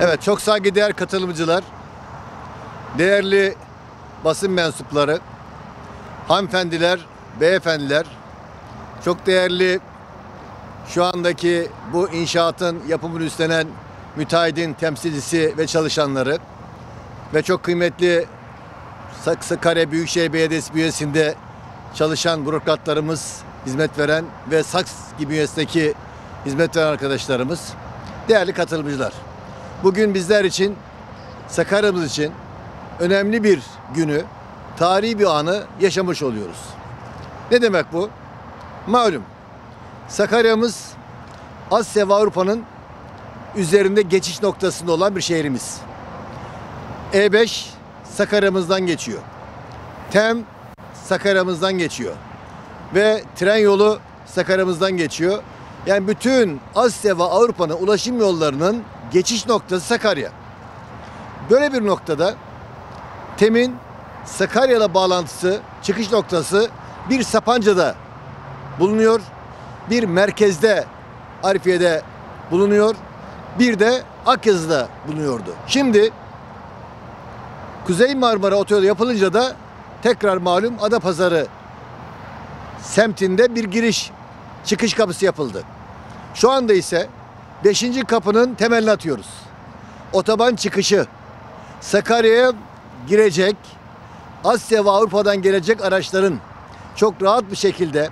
Evet çok saygıdeğer katılımcılar, değerli basın mensupları, hanımefendiler, beyefendiler, çok değerli şu andaki bu inşaatın yapımını üstlenen müteahhidin temsilcisi ve çalışanları ve çok kıymetli Sak- Sakarya Büyükşehir Belediyesi bünyesinde çalışan bürokratlarımız, hizmet veren ve Saks gibi bünyesindeki hizmet veren arkadaşlarımız, değerli katılımcılar. Bugün bizler için, Sakarya'mız için önemli bir günü, tarihi bir anı yaşamış oluyoruz. Ne demek bu? Malum Sakarya'mız Asya ve Avrupa'nın üzerinde geçiş noktasında olan bir şehrimiz. E5 Sakarya'mızdan geçiyor. TEM Sakarya'mızdan geçiyor. Ve tren yolu Sakarya'mızdan geçiyor. Yani bütün Asya ve Avrupa'nın ulaşım yollarının geçiş noktası Sakarya. Böyle bir noktada TEM'in Sakarya'la bağlantısı, çıkış noktası bir Sapanca'da bulunuyor. Bir merkezde Arifiye'de bulunuyor. Bir de Akyazı'da bulunuyordu. Şimdi Kuzey Marmara Otoyolu yapılınca da tekrar malum Adapazarı semtinde bir giriş çıkış kapısı yapıldı. Şu anda ise 5. kapının temelini atıyoruz. Otoban çıkışı Sakarya'ya girecek Asya ve Avrupa'dan gelecek araçların çok rahat bir şekilde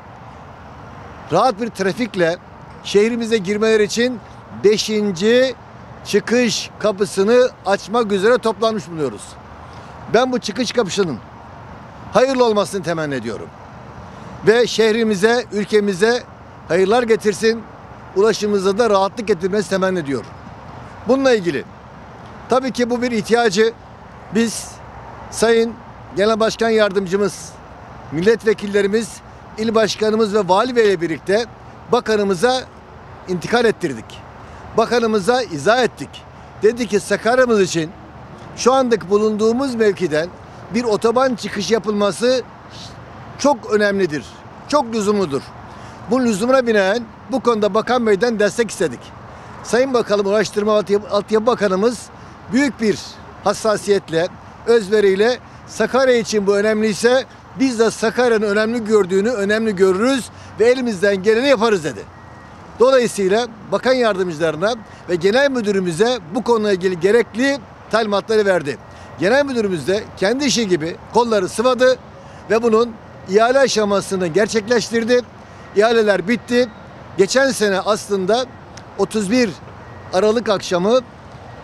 rahat bir trafikle şehrimize girmeleri için 5. çıkış kapısını açmak üzere toplanmış bulunuyoruz. Ben bu çıkış kapısının hayırlı olmasını temenni ediyorum. Ve şehrimize, ülkemize hayırlar getirsin, ulaşımımıza da rahatlık getirmesi temenni ediyor. Bununla ilgili tabii ki bu bir ihtiyacı biz Sayın Genel Başkan Yardımcımız, milletvekillerimiz, il başkanımız ve vali beyle birlikte bakanımıza intikal ettirdik. Bakanımıza izah ettik. Dedi ki Sakarya'mız için şu andaki bulunduğumuz mevkiden bir otoban çıkış yapılması çok önemlidir. Çok lüzumludur. Bu lüzumuna binaen bu konuda Bakan Bey'den destek istedik. Sayın Bakanım Ulaştırma Altyapı, Altyapı Bakanımız büyük bir hassasiyetle, özveriyle Sakarya için bu önemliyse biz de Sakarya'nın önemli gördüğünü önemli görürüz ve elimizden geleni yaparız dedi. Dolayısıyla bakan yardımcılarına ve genel müdürümüze bu konuyla ilgili gerekli talimatları verdi. Genel müdürümüz de kendi işi gibi kolları sıvadı ve bunun ihale aşamasını gerçekleştirdi. İhaleler bitti. Geçen sene aslında 31 Aralık akşamı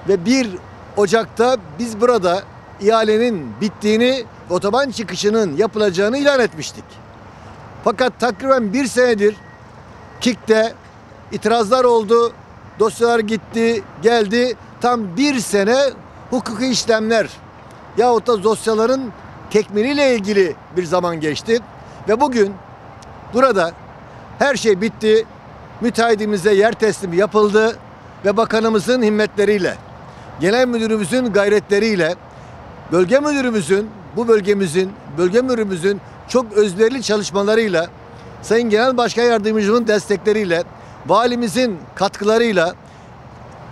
ve 1 Ocak'ta biz burada ihalenin bittiğini, otoban çıkışının yapılacağını ilan etmiştik. Fakat takriben bir senedir KİK'te itirazlar oldu, dosyalar gitti, geldi. Tam bir sene hukuki işlemler yahut da dosyaların tekmiliyle ilgili bir zaman geçti. Ve bugün burada her şey bitti. Müteahhitimize yer teslimi yapıldı ve bakanımızın himmetleriyle, genel müdürümüzün gayretleriyle, bölge müdürümüzün, bu bölgemizin, bölge müdürümüzün çok özverili çalışmalarıyla, Sayın Genel Başkan Yardımcımızın destekleriyle, valimizin katkılarıyla,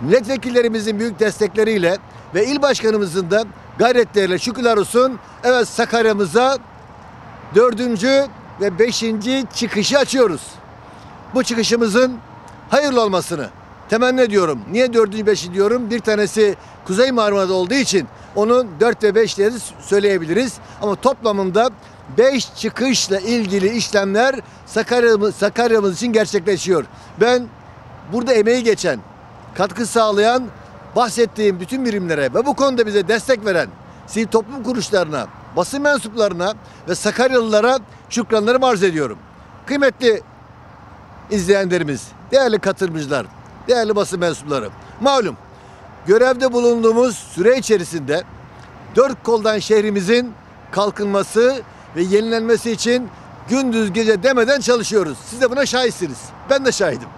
milletvekillerimizin büyük destekleriyle ve il başkanımızın da gayretleriyle şükürler olsun. Evet Sakarya'mıza dördüncü ve beşinci çıkışı açıyoruz. Bu çıkışımızın hayırlı olmasını temenni ediyorum. Niye dördüncü beşi diyorum? Bir tanesi Kuzey Marmara'da olduğu için onun dört ve beş diye söyleyebiliriz. Ama toplamında beş çıkışla ilgili işlemler Sakarya'mız, Sakarya'mız için gerçekleşiyor. Ben burada emeği geçen, katkı sağlayan bahsettiğim bütün birimlere ve bu konuda bize destek veren sivil toplum kuruluşlarına, basın mensuplarına ve Sakaryalılara şükranlarımı arz ediyorum. Kıymetli izleyenlerimiz, değerli katılımcılar, değerli basın mensupları. Malum görevde bulunduğumuz süre içerisinde dört koldan şehrimizin kalkınması ve yenilenmesi için gündüz gece demeden çalışıyoruz. Siz de buna şahitsiniz. Ben de şahidim.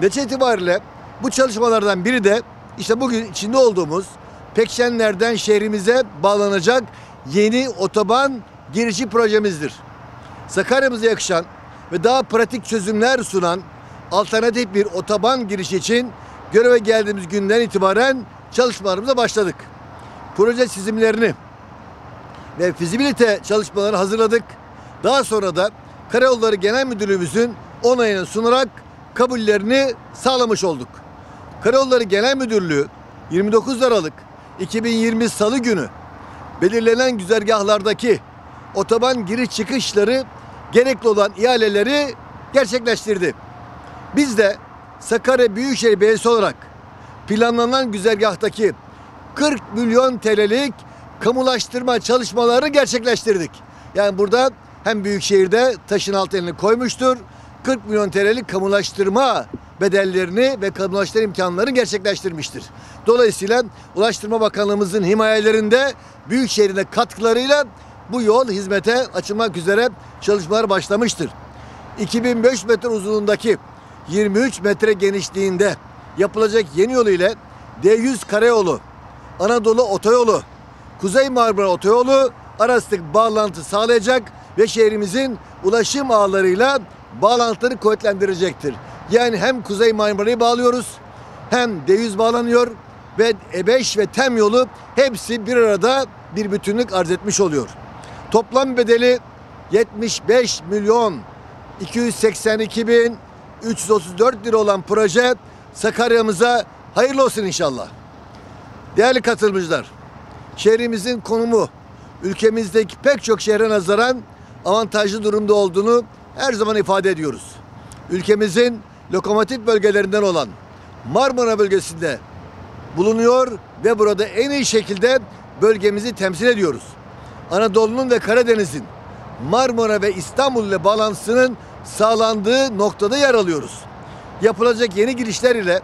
Netice itibariyle bu çalışmalardan biri de işte bugün içinde olduğumuz Pekşenler'den şehrimize bağlanacak yeni otoban girişi projemizdir. Sakarya'mıza yakışan ve daha pratik çözümler sunan alternatif bir otoban girişi için göreve geldiğimiz günden itibaren çalışmalarımıza başladık. Proje çizimlerini ve fizibilite çalışmalarını hazırladık. Daha sonra da Karayolları Genel Müdürlüğümüzün onayını sunarak kabullerini sağlamış olduk. Karayolları Genel Müdürlüğü 29 Aralık 2020 Salı günü belirlenen güzergahlardaki otoban giriş çıkışları gerekli olan ihaleleri gerçekleştirdi. Biz de Sakarya Büyükşehir Belediyesi olarak planlanan güzergahtaki 40 milyon TL'lik kamulaştırma çalışmalarını gerçekleştirdik. Yani burada hem Büyükşehir'de taşın alt elini koymuştur. 40 milyon TL'lik kamulaştırma bedellerini ve kamulaştırma imkanlarını gerçekleştirmiştir. Dolayısıyla Ulaştırma Bakanlığımızın himayelerinde Büyükşehir'in katkılarıyla bu yol hizmete açılmak üzere çalışmalar başlamıştır. 2500 metre uzunluğundaki 23 metre genişliğinde yapılacak yeni yol ile D100 karayolu, Anadolu otoyolu, Kuzey Marmara otoyolu arasındaki bağlantı sağlayacak ve şehrimizin ulaşım ağlarıyla bağlantıları kuvvetlendirecektir. Yani hem Kuzey Marmara'yı bağlıyoruz hem D100 bağlanıyor ve E5 ve TEM yolu hepsi bir arada bir bütünlük arz etmiş oluyor. Toplam bedeli 75 milyon 282 bin 334 lira olan proje Sakarya'mıza hayırlı olsun inşallah. Değerli katılımcılar, şehrimizin konumu ülkemizdeki pek çok şehre nazaran avantajlı durumda olduğunu her zaman ifade ediyoruz. Ülkemizin lokomotif bölgelerinden olan Marmara bölgesinde bulunuyor ve burada en iyi şekilde bölgemizi temsil ediyoruz. Anadolu'nun ve Karadeniz'in Marmara ve İstanbul ile bağlantısının sağlandığı noktada yer alıyoruz. Yapılacak yeni girişler ile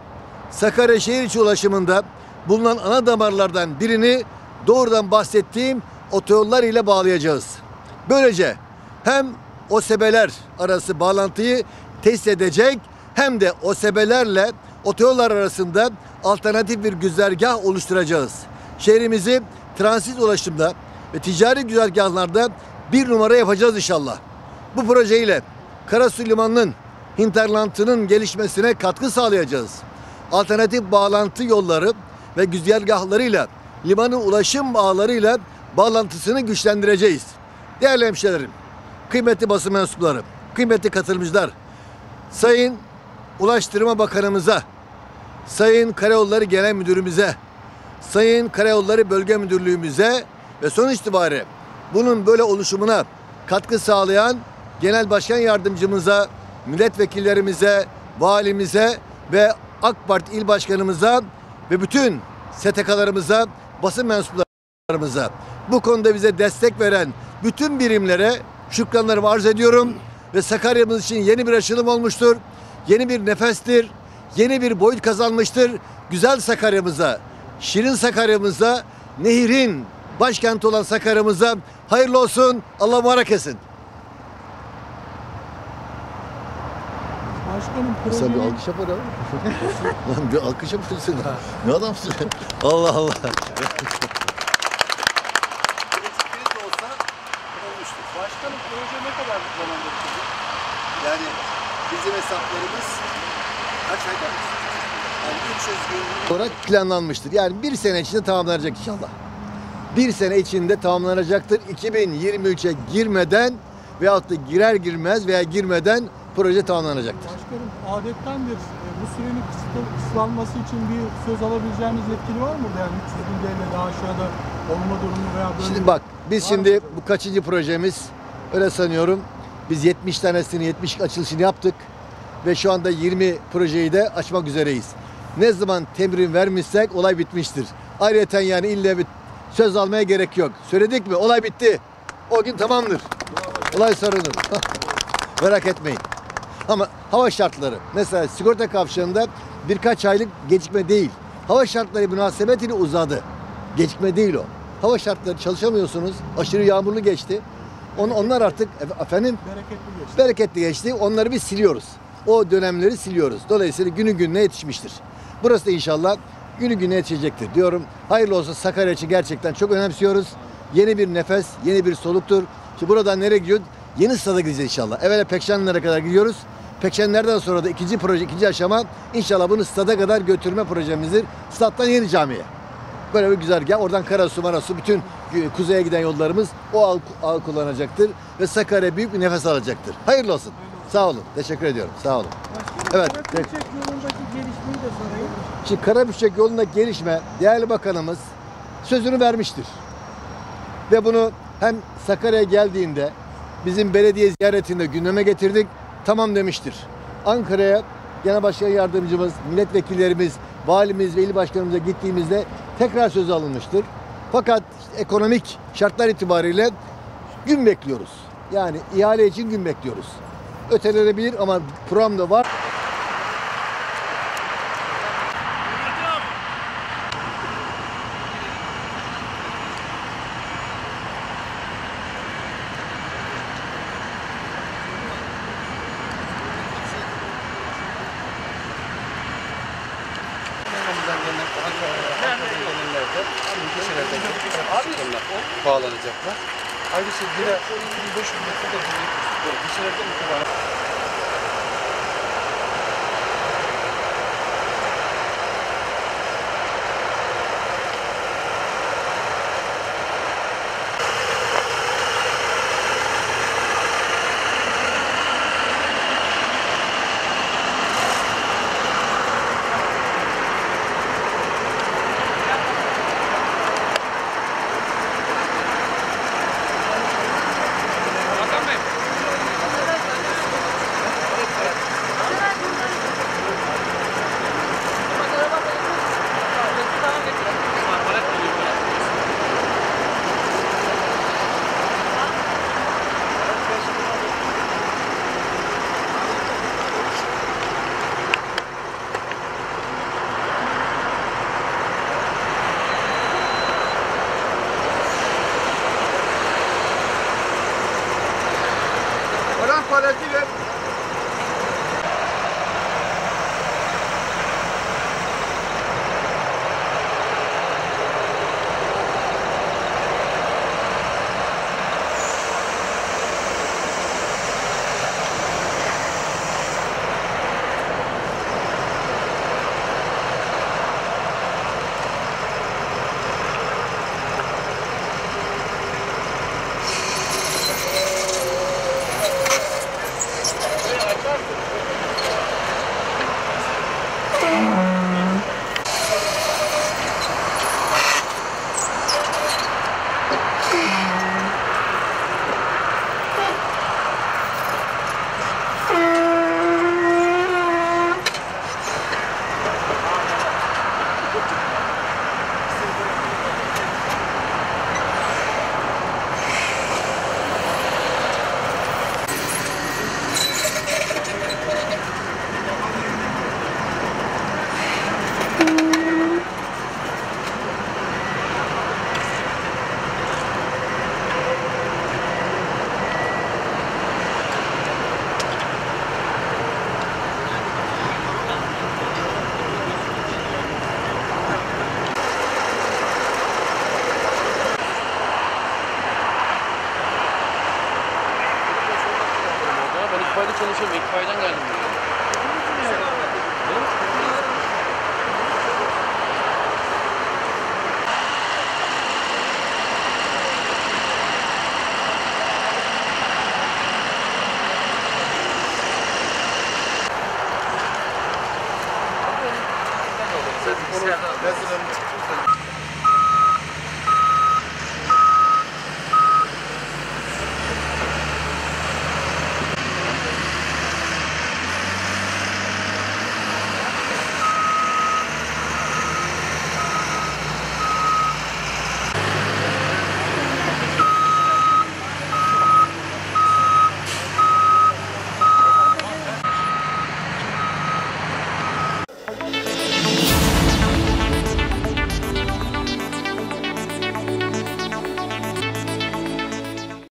Sakarya şehir içi ulaşımında bulunan ana damarlardan birini doğrudan bahsettiğim otoyollar ile bağlayacağız. Böylece hem OSEB'ler arası bağlantıyı tesis edecek hem de OSEB'lerle otoyollar arasında alternatif bir güzergah oluşturacağız. Şehrimizi transit ulaşımda ve ticari güzergahlarda bir numara yapacağız inşallah. Bu projeyle Karasu Limanı'nın hinterlandının gelişmesine katkı sağlayacağız. Alternatif bağlantı yolları ve güzergahlarıyla limanın ulaşım ağlarıyla bağlantısını güçlendireceğiz. Değerli hemşehrilerim, kıymetli basın mensupları, kıymetli katılımcılar, Sayın Ulaştırma Bakanımıza, Sayın Karayolları Genel Müdürümüze, Sayın Karayolları Bölge Müdürlüğümüze ve sonuç itibariyle bunun böyle oluşumuna katkı sağlayan Genel Başkan Yardımcımıza, milletvekillerimize, valimize ve AK Parti il başkanımıza ve bütün STK'larımıza, basın mensuplarımıza bu konuda bize destek veren bütün birimlere şükranlarımı arz ediyorum ve Sakarya'mız için yeni bir açılım olmuştur. Yeni bir nefestir. Yeni bir boyut kazanmıştır. Güzel Sakarya'mıza, şirin Sakarya'mıza, nehirin başkenti olan Sakarya'mıza hayırlı olsun. Allah muharak etsin. Başkanım Sen bir alkış yapar abi. Lan bir alkış yapıyorsun. ne adamsın? Allah Allah. başkanım proje ne kadar zamandır sürdü? Yani bizim hesaplarımız kaç ayda? Yani 300 gün olarak planlanmıştır. Yani bir sene içinde tamamlanacak inşallah. Bir sene içinde tamamlanacaktır. 2023'e girmeden veyahut da girer girmez veya girmeden proje tamamlanacaktır. Başkanım adettendir e, bu sürenin kısaltması için bir söz alabileceğiniz yetkili var mı? Yani 300 bin TL daha aşağıda olma durumu veya böyle Şimdi bak biz Var mı? şimdi bu kaçıncı projemiz öyle sanıyorum. Biz 70 tanesini 70 açılışını yaptık ve şu anda 20 projeyi de açmak üzereyiz. Ne zaman temrin vermişsek olay bitmiştir. Ayrıca yani ille bir söz almaya gerek yok. Söyledik mi olay bitti. O gün tamamdır. Olay sorunur. Merak etmeyin. Ama hava şartları mesela sigorta kavşağında birkaç aylık gecikme değil. Hava şartları münasebetiyle uzadı. Gecikme değil o. Hava şartları çalışamıyorsunuz. Aşırı yağmurlu geçti. On, onlar artık efe- efendim bereketli geçti. bereketli geçti. Onları biz siliyoruz. O dönemleri siliyoruz. Dolayısıyla günü gününe yetişmiştir. Burası da inşallah günü gününe yetişecektir diyorum. Hayırlı olsun Sakarya için gerçekten çok önemsiyoruz. Yeni bir nefes, yeni bir soluktur. Şimdi buradan nereye gidiyor? Yeni stada gideceğiz inşallah. Evvela Pekşenlere kadar gidiyoruz. Pekşenlerden sonra da ikinci proje, ikinci aşama inşallah bunu stada kadar götürme projemizdir. Stat'tan yeni camiye. Böyle bir güzergah. Oradan Karasu, Marasu bütün gü- kuzeye giden yollarımız o ağ, ağ kullanacaktır. Ve Sakarya büyük bir nefes alacaktır. Hayırlı olsun. Sağ olun. Teşekkür ediyorum. Sağ olun. Evet. Yolundaki gelişmeyi de sorayım. Şimdi Karabüşçek yolundaki gelişme değerli bakanımız sözünü vermiştir. Ve bunu hem Sakarya'ya geldiğinde bizim belediye ziyaretinde gündeme getirdik. Tamam demiştir. Ankara'ya Genel Başkan Yardımcımız, milletvekillerimiz, valimiz ve il başkanımıza gittiğimizde tekrar söz alınmıştır. Fakat işte ekonomik şartlar itibariyle gün bekliyoruz. Yani ihale için gün bekliyoruz. Ötelenebilir ama programda var. Bağlanacaklar. Ayrıca yine 1500 metrede bir gişelerde itibaren